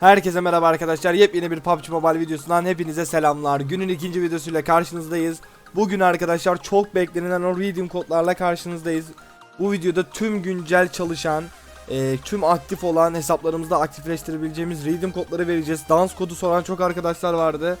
Herkese merhaba arkadaşlar. Yepyeni bir PUBG Mobile videosundan hepinize selamlar. Günün ikinci videosuyla karşınızdayız. Bugün arkadaşlar çok beklenilen o redeem kodlarla karşınızdayız. Bu videoda tüm güncel çalışan, e, tüm aktif olan hesaplarımızda aktifleştirebileceğimiz redeem kodları vereceğiz. Dans kodu soran çok arkadaşlar vardı.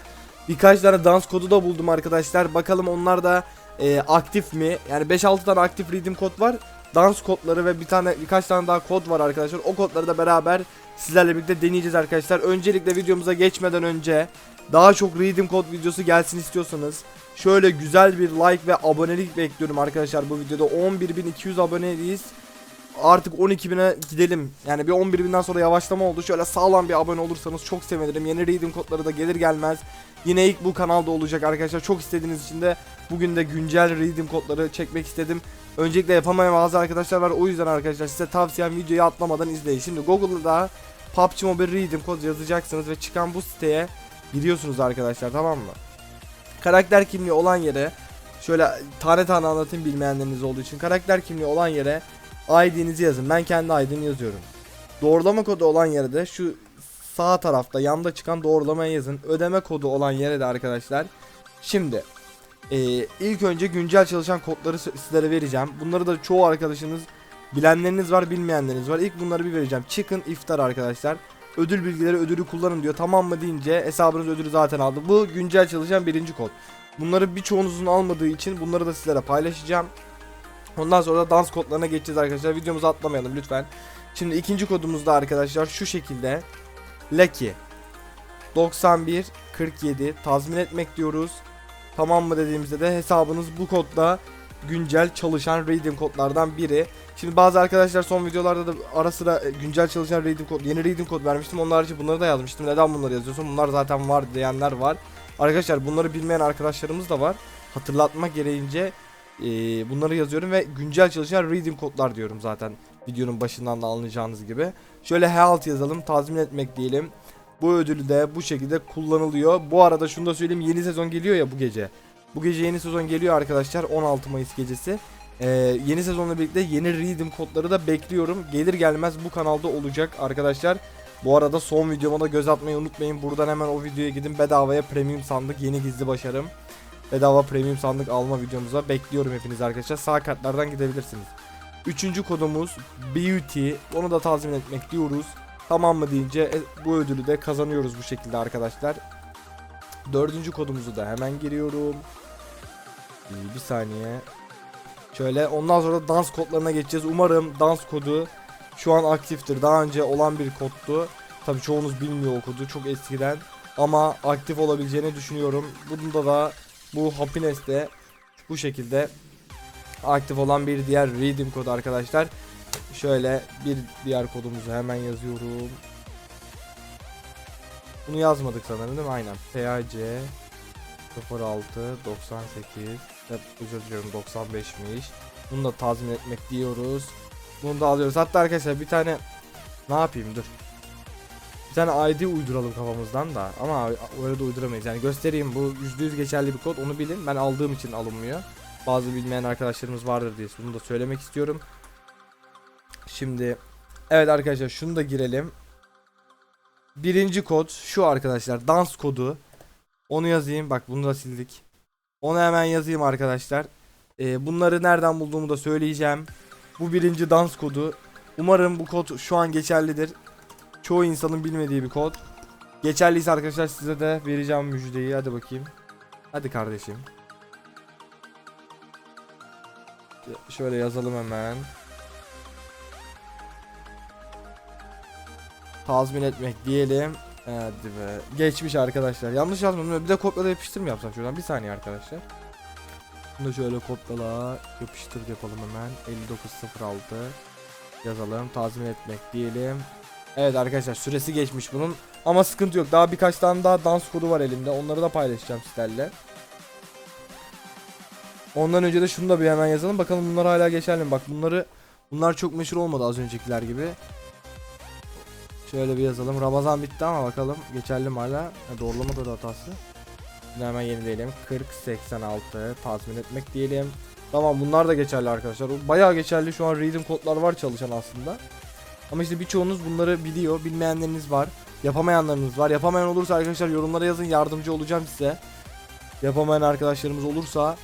Birkaç tane dans kodu da buldum arkadaşlar. Bakalım onlar da e, aktif mi? Yani 5-6 tane aktif redeem kod var. Dans kodları ve bir tane birkaç tane daha kod var arkadaşlar. O kodları da beraber sizlerle birlikte deneyeceğiz arkadaşlar. Öncelikle videomuza geçmeden önce daha çok redeem kod videosu gelsin istiyorsanız şöyle güzel bir like ve abonelik bekliyorum arkadaşlar bu videoda 11.200 aboneyiz. Artık 12.000'e gidelim. Yani bir 11.000'den sonra yavaşlama oldu. Şöyle sağlam bir abone olursanız çok sevinirim. Yeni redeem kodları da gelir gelmez yine ilk bu kanalda olacak arkadaşlar. Çok istediğiniz için de bugün de güncel redeem kodları çekmek istedim. Öncelikle yapamayan bazı arkadaşlar var. O yüzden arkadaşlar size tavsiyem videoyu atlamadan izleyin. Şimdi Google'da PUBG Mobile Redeem kod yazacaksınız ve çıkan bu siteye giriyorsunuz arkadaşlar tamam mı? Karakter kimliği olan yere şöyle tane tane anlatayım bilmeyenleriniz olduğu için. Karakter kimliği olan yere ID'nizi yazın. Ben kendi ID'mi yazıyorum. Doğrulama kodu olan yere de şu sağ tarafta yanda çıkan doğrulamaya yazın. Ödeme kodu olan yere de arkadaşlar. Şimdi ee, ilk önce güncel çalışan kodları sizlere vereceğim. Bunları da çoğu arkadaşınız bilenleriniz var bilmeyenleriniz var. İlk bunları bir vereceğim. Çıkın iftar arkadaşlar. Ödül bilgileri ödülü kullanın diyor. Tamam mı deyince hesabınız ödülü zaten aldı. Bu güncel çalışan birinci kod. Bunları birçoğunuzun almadığı için bunları da sizlere paylaşacağım. Ondan sonra da dans kodlarına geçeceğiz arkadaşlar. Videomuzu atlamayalım lütfen. Şimdi ikinci kodumuz da arkadaşlar şu şekilde. Lucky 91 47 tazmin etmek diyoruz. Tamam mı dediğimizde de hesabınız bu kodla güncel çalışan redeem kodlardan biri. Şimdi bazı arkadaşlar son videolarda da ara sıra e, güncel çalışan redeem kod, yeni redeem kod vermiştim. Onlar için bunları da yazmıştım. Neden bunları yazıyorsun? Bunlar zaten var diyenler var. Arkadaşlar bunları bilmeyen arkadaşlarımız da var. Hatırlatmak gereğince e, bunları yazıyorum ve güncel çalışan redeem kodlar diyorum zaten. Videonun başından da anlayacağınız gibi. Şöyle health yazalım, tazmin etmek diyelim. Bu ödülü de bu şekilde kullanılıyor. Bu arada şunu da söyleyeyim yeni sezon geliyor ya bu gece. Bu gece yeni sezon geliyor arkadaşlar 16 Mayıs gecesi. Ee, yeni sezonla birlikte yeni redeem kodları da bekliyorum. Gelir gelmez bu kanalda olacak arkadaşlar. Bu arada son videoma da göz atmayı unutmayın. Buradan hemen o videoya gidin bedavaya premium sandık yeni gizli başarım. Bedava premium sandık alma videomuza bekliyorum hepiniz arkadaşlar. Sağ kartlardan gidebilirsiniz. Üçüncü kodumuz Beauty. Onu da tazmin etmek diyoruz. Tamam mı deyince e, bu ödülü de kazanıyoruz bu şekilde arkadaşlar. Dördüncü kodumuzu da hemen giriyorum. Bir, saniye. Şöyle ondan sonra dans kodlarına geçeceğiz. Umarım dans kodu şu an aktiftir. Daha önce olan bir koddu. Tabii çoğunuz bilmiyor o kodu çok eskiden. Ama aktif olabileceğini düşünüyorum. Bunda da bu Happiness'te bu şekilde aktif olan bir diğer redeem kodu arkadaşlar. Şöyle bir diğer kodumuzu hemen yazıyorum. Bunu yazmadık sanırım değil mi? Aynen. PAC 06 98 Hep özür diliyorum 95'miş. Bunu da tazmin etmek diyoruz. Bunu da alıyoruz. Hatta arkadaşlar bir tane ne yapayım dur. Bir tane ID uyduralım kafamızdan da ama öyle de uyduramayız. Yani göstereyim bu %100 geçerli bir kod onu bilin. Ben aldığım için alınmıyor. Bazı bilmeyen arkadaşlarımız vardır diye bunu da söylemek istiyorum. Şimdi evet arkadaşlar şunu da girelim. Birinci kod şu arkadaşlar dans kodu. Onu yazayım bak bunu da sildik. Onu hemen yazayım arkadaşlar. Ee, bunları nereden bulduğumu da söyleyeceğim. Bu birinci dans kodu. Umarım bu kod şu an geçerlidir. Çoğu insanın bilmediği bir kod. Geçerliyse arkadaşlar size de vereceğim müjdeyi. Hadi bakayım. Hadi kardeşim. Şöyle yazalım hemen. Tazmin etmek diyelim. Hadi be. Geçmiş arkadaşlar. Yanlış yazmadım. Bir de kopyala yapıştır mı yapsam şuradan? Bir saniye arkadaşlar. Bunu şöyle kopyala yapıştır yapalım hemen. 5906 yazalım. Tazmin etmek diyelim. Evet arkadaşlar süresi geçmiş bunun. Ama sıkıntı yok. Daha birkaç tane daha dans kodu var elimde. Onları da paylaşacağım sizlerle. Ondan önce de şunu da bir hemen yazalım. Bakalım bunlar hala geçerli mi? Bak bunları bunlar çok meşhur olmadı az öncekiler gibi. Şöyle bir yazalım. Ramazan bitti ama bakalım geçerli mi hala? Ha, doğrulama kodu hatası. Şimdi hemen yenileyelim. 40 86 tazmin etmek diyelim. Tamam bunlar da geçerli arkadaşlar. Bayağı geçerli. Şu an redeem kodlar var çalışan aslında. Ama işte birçoğunuz bunları biliyor. Bilmeyenleriniz var. Yapamayanlarınız var. Yapamayan olursa arkadaşlar yorumlara yazın yardımcı olacağım size. Yapamayan arkadaşlarımız olursa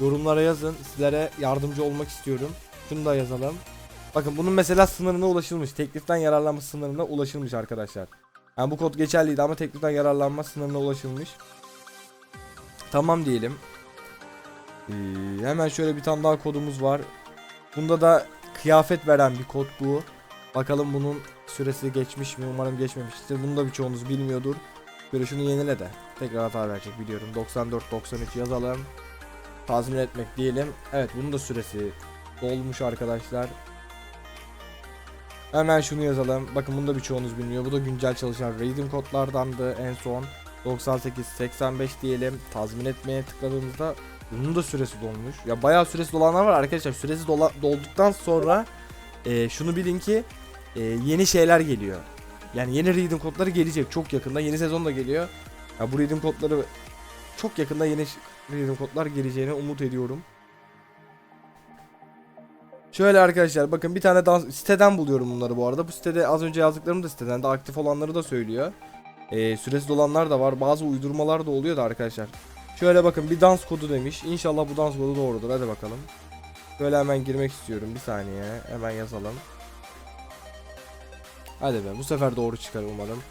yorumlara yazın. Sizlere yardımcı olmak istiyorum. Şunu da yazalım. Bakın bunun mesela sınırına ulaşılmış. Tekliften yararlanma sınırına ulaşılmış arkadaşlar. Yani bu kod geçerliydi ama tekliften yararlanma sınırına ulaşılmış. Tamam diyelim. Ee, hemen şöyle bir tane daha kodumuz var. Bunda da kıyafet veren bir kod bu. Bakalım bunun süresi geçmiş mi? Umarım geçmemiştir. Bunu da birçoğunuz bilmiyordur. Böyle şunu yenile de. Tekrar hata verecek biliyorum. 94-93 yazalım. Tazmin etmek diyelim. Evet bunun da süresi dolmuş arkadaşlar. Hemen şunu yazalım. Bakın bunu da birçoğunuz bilmiyor. Bu da güncel çalışan redeem kodlardandı en son. 98-85 diyelim. Tazmin etmeye tıkladığımızda bunun da süresi dolmuş. Ya bayağı süresi dolanlar var arkadaşlar. Süresi dola- dolduktan sonra e, şunu bilin ki e, yeni şeyler geliyor. Yani yeni redeem kodları gelecek çok yakında. Yeni sezon da geliyor. Ya bu redeem kodları çok yakında yeni redeem kodlar geleceğini umut ediyorum. Şöyle arkadaşlar bakın bir tane dans siteden buluyorum bunları bu arada. Bu sitede az önce yazdıklarım da siteden de aktif olanları da söylüyor. Ee, süresi dolanlar da var. Bazı uydurmalar da oluyor da arkadaşlar. Şöyle bakın bir dans kodu demiş. İnşallah bu dans kodu doğrudur. Hadi bakalım. Şöyle hemen girmek istiyorum. Bir saniye. Hemen yazalım. Hadi be bu sefer doğru çıkar umarım.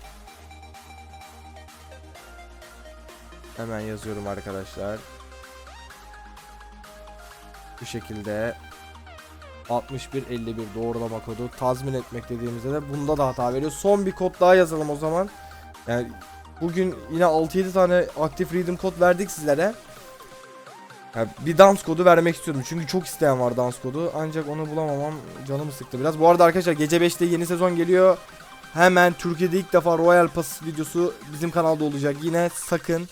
Hemen yazıyorum arkadaşlar. Bu şekilde 6151 doğrulama kodu tazmin etmek dediğimizde de bunda da hata veriyor. Son bir kod daha yazalım o zaman. Yani bugün yine 6-7 tane aktif redeem kod verdik sizlere. Ya bir dans kodu vermek istiyorum çünkü çok isteyen var dans kodu ancak onu bulamamam canımı sıktı biraz. Bu arada arkadaşlar gece 5'te yeni sezon geliyor. Hemen Türkiye'de ilk defa Royal Pass videosu bizim kanalda olacak. Yine sakın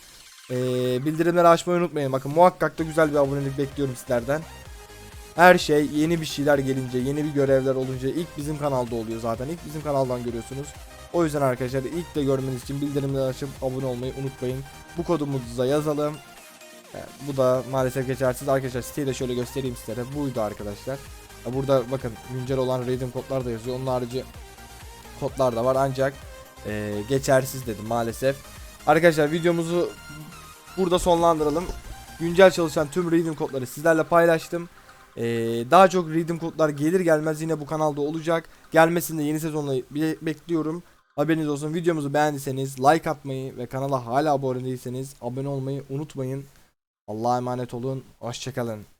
eee, bildirimleri açmayı unutmayın. Bakın muhakkak da güzel bir abonelik bekliyorum sizlerden. Her şey yeni bir şeyler gelince, yeni bir görevler olunca ilk bizim kanalda oluyor zaten. İlk bizim kanaldan görüyorsunuz. O yüzden arkadaşlar ilk de görmeniz için bildirimleri açıp abone olmayı unutmayın. Bu kodumuzu da yazalım. Bu da maalesef geçersiz. Arkadaşlar siteyi de şöyle göstereyim sizlere. Buydu arkadaşlar. Burada bakın güncel olan redeem kodlar da yazıyor. Onun harici kodlar da var ancak eee, geçersiz dedim maalesef. Arkadaşlar videomuzu burada sonlandıralım. Güncel çalışan tüm redeem kodları sizlerle paylaştım. Ee, daha çok redeem kodlar gelir gelmez yine bu kanalda olacak. Gelmesinde yeni sezonla be- bekliyorum. Haberiniz olsun. Videomuzu beğendiyseniz like atmayı ve kanala hala abone değilseniz abone olmayı unutmayın. Allah'a emanet olun. Hoşçakalın.